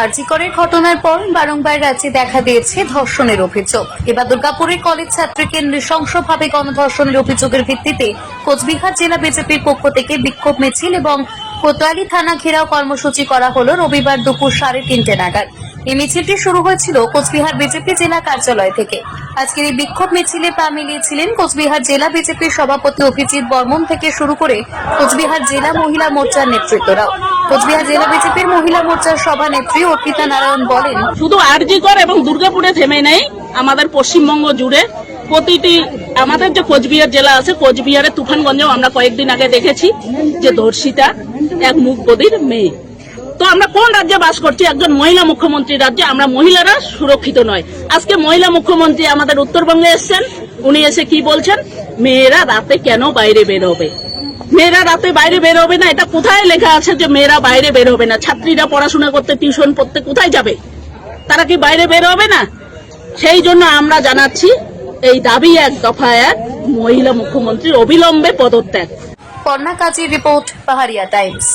আরজিকরের ঘটনার পর বারংবার রাজ্যে দেখা দিয়েছে ধর্ষণের অভিযোগ। এবার দুর্গাপুরের কলেজ ছাত্রীকে নৃশংসভাবে গণধর্ষণের অভিযোগের ভিত্তিতে কোচবিহার জেলা বিজেপির পক্ষ থেকে বিক্ষোভ মিছিল এবং কোতোয়ালি থানা ঘেরাও কর্মসূচি করা হলো রবিবার দুপুর সাড়ে তিনটে নাগাদ। এই মিছিলটি শুরু হয়েছিল কোচবিহার বিজেপি জেলা কার্যালয় থেকে। আজকের এই বিক্ষোভ মিছিলে পা মিলিয়েছিলেন কোচবিহার জেলা বিজেপির সভাপতি অভিজিৎ বর্মন থেকে শুরু করে কোচবিহার জেলা মহিলা মোর্চার নেতৃত্বরাও। কোচবিহার জেলা বিজেপির মহিলা মোর্চার সভানেত্রী অর্পিতা নারায়ণ বলেন, শুধু আরজিকর এবং দুর্গাপুরে থেমে নেই, আমাদের পশ্চিমবঙ্গ জুড়ে প্রতিটি, আমাদের যে কোচবিহার জেলা আছে কোচবিহারের তুফানগঞ্জেও আমরা কয়েকদিন আগে দেখেছি যে ধর্ষিতা, এক মুখবদির মেয়ে। তো আমরা কোন রাজ্যে বাস করছি? একজন মহিলা মুখ্যমন্ত্রী রাজ্যে, আমরা মহিলারা সুরক্ষিত নয়। আজকে মহিলা মুখ্যমন্ত্রী আমাদের উত্তরবঙ্গে এসেছেন, উনি এসে কি বলছেন? মেয়েরা রাতে কেন বাইরে বেরোবে? মেয়েরা রাতে বাইরে বের হবে না, এটা কোথায় লেখা আছে যে মেয়েরা বাইরে বের হবে না? ছাত্রীরা পড়াশোনা করতে, টিউশন পড়তে কোথায় যাবে? তারা কি বাইরে বের হবে না? সেই জন্য আমরা জানাচ্ছি, এই দাবি এক দফা এক মহিলা মুখ্যমন্ত্রীর অবিলম্বে পদত্যাগ। কন্যা কাজী রিপোর্ট, পাহাড়িয়া টাইমস।